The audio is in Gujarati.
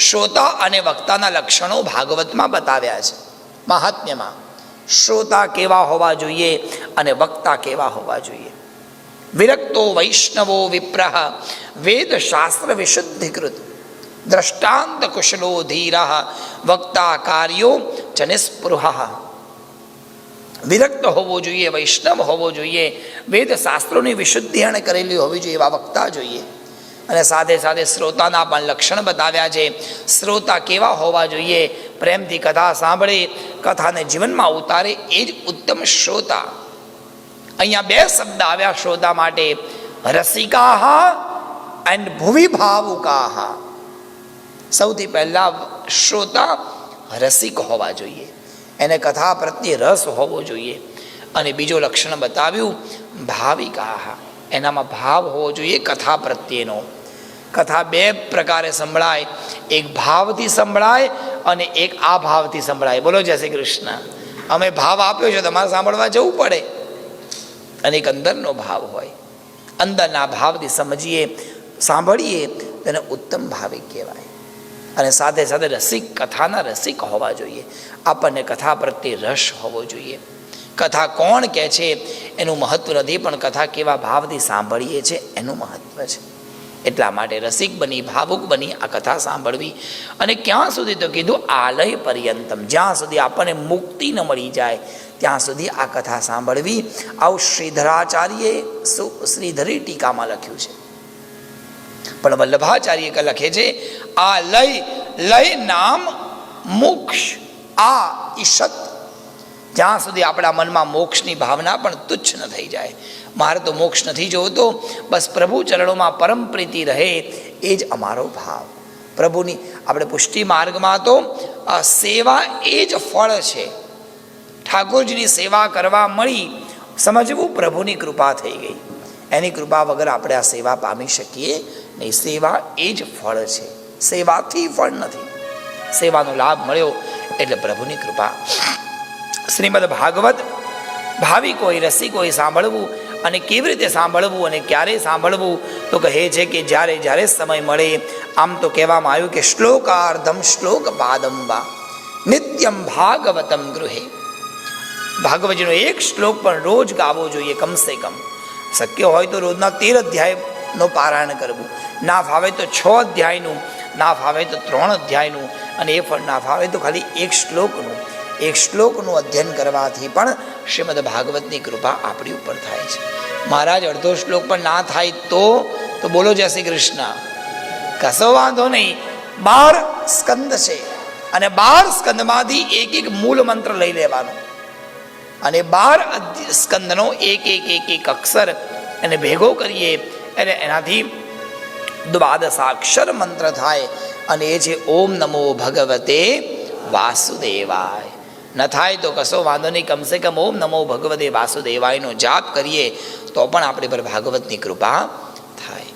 શ્રોતા અને વક્તાના લક્ષણો ભાગવતમાં બતાવ્યા છે. મહાત્મ્યમાં, શ્રોતા કેવા હોવા જોઈએ અને વક્તા કેવા હોવા જોઈએ. વિરક્તો વૈષ્ણવો વિપ્રહ વેદ શાસ્ત્ર વિશુદ્ધિકૃત. દ્રષ્ટાંત કુશલો ધીર વક્તા કાર્યો જ નિસ્પૃહ વિરક્ત હોવો જોઈએ, વૈષ્ણવ હોવો જોઈએ વેદ શાસ્ત્રોની વિશુદ્ધિ એણે કરેલી હોવી જોઈએ એવા વક્તા જોઈએ. અને સાથે સાથે શ્રોતાના પણ લક્ષણ બતાવ્યા છે. શ્રોતા કેવા હોવા જોઈએ? પ્રેમથી કથા સાંભળે, કથાને જીવનમાં ઉતારે એ જ ઉત્તમ શ્રોતા. અહીંયા બે શબ્દ આવ્યા શ્રોતા માટે. રસિકાહ એન્ડ ભુવિભાવુકાહ. સૌથી પહેલાં શ્રોતા રસિક હોવા જોઈએ. એને કથા પ્રત્યે રસ હોવો જોઈએ. અને બીજો લક્ષણ બતાવ્યું, ભાવિકાહ. એનામાં ભાવ હોવો જોઈએ કથા પ્રત્યેનો. કથા બે પ્રકારે સંભળાય. એક ભાવથી સંભળાય અને એક આ ભાવથી સંભળાય. બોલો જય શ્રી કૃષ્ણ. અમે ભાવ આપ્યો છે, તમારે સાંભળવા જવું પડે. અને એક અંદરનો ભાવ હોય. અંદરના ભાવથી સમજીએ, સાંભળીએ, તેને ઉત્તમ ભાવિક કહેવાય. અને સાથે સાથે રસિક, કથાના રસિક હોવા જોઈએ. આપણને કથા પ્રત્યે રસ હોવો જોઈએ. કથા કોણ કહે છે, એનું મહત્વ નથી, પણ કથા કેવા ભાવથી સાંભળીએ છીએ એનું મહત્વ છે. એટલા માટે રસિક બની, ભાવુક બની આ કથા સાંભળવી. અને ક્યાં સુધી તો કીધું, આલય પર્યંતમ. જ્યાં સુધી આપણને મુક્તિ ન મળી જાય, ત્યાં સુધી આ કથા સાંભળવી. આવું શ્રીધરાચાર્યે શ્રીધરી ટીકામાં લખ્યું છે. પણ વલ્લભાચાર્ય લખે છે આ લય લય નામ મોક્ષ, આ ઈશત જ્યાં સુધી આપણા મનમાં મોક્ષની ભાવના પણ તુચ્છ ન થઈ જાય. મારે તો મોક્ષ નથી જોતો. બસ પ્રભુ ચરણોમાં પરમ પ્રીતિ રહે એ જ અમારો ભાવ. પ્રભુની આપણે પુષ્ટિ માર્ગમાં તો સેવા એ જ ફળ છે. ઠાકોરજીની સેવા કરવા મળી સમજવું પ્રભુની કૃપા થઈ ગઈ. એની કૃપા વગર આપણે આ સેવા પામી શકીએ નહીં સેવા એ જ ફળ છે. સેવાથી ફળ નથી. સેવાનો લાભ મળ્યો એટલે પ્રભુની કૃપા. શ્રીમદ ભાગવત ભાવિકોએ રસિકોએ સાંભળવું અને કેવી રીતે સાંભળવું અને ક્યારે સાંભળવું? તો કહે છે કે જ્યારે જ્યારે સમય મળે, આમ તો કહેવામાં આવ્યું કે શ્લોકાર્ધમ શ્લોક પાદંબા નિત્યમ ભાગવતમ ગૃહે. ભાગવતજીનો એક શ્લોક પણ રોજ ગાવો જોઈએ કમસે કમ. શક્ય હોય તો રોજના તેર અધ્યાયનો પારાયણ કરવું. ના ફાવે તો છ અધ્યાયનું, ના ફાવે તો ત્રણ અધ્યાયનું અને એ પણ ના ફાવે તો ખાલી એક શ્લોકનું. એક શ્લોકનું અધ્યયન કરવાથી પણ શ્રીમદ ભાગવતની કૃપા આપણી ઉપર થાય છે. મહારાજ, અડધો શ્લોક પણ ના થાય તો તો બોલો જય શ્રી કૃષ્ણ. કશો વાંધો નહીં. બાર સ્કંદ છે અને બાર સ્કંદમાંથી એક એક મૂળ મંત્ર લઈ લેવાનો. અને બાર સ્કંદનો એક એક એક એક અક્ષર એને ભેગો કરીએ એટલે એનાથી દ્વાદશાક્ષર મંત્ર થાય અને એ છે, ઓમ નમો ભગવતે વાસુદેવાય. ન થાય તો કશો વાંધો નહીં. કમસે કમ ઓમ નમો ભગવદે વાસુદેવાયનો જાપ કરીએ તો પણ આપણી પર ભાગવતની કૃપા થાય.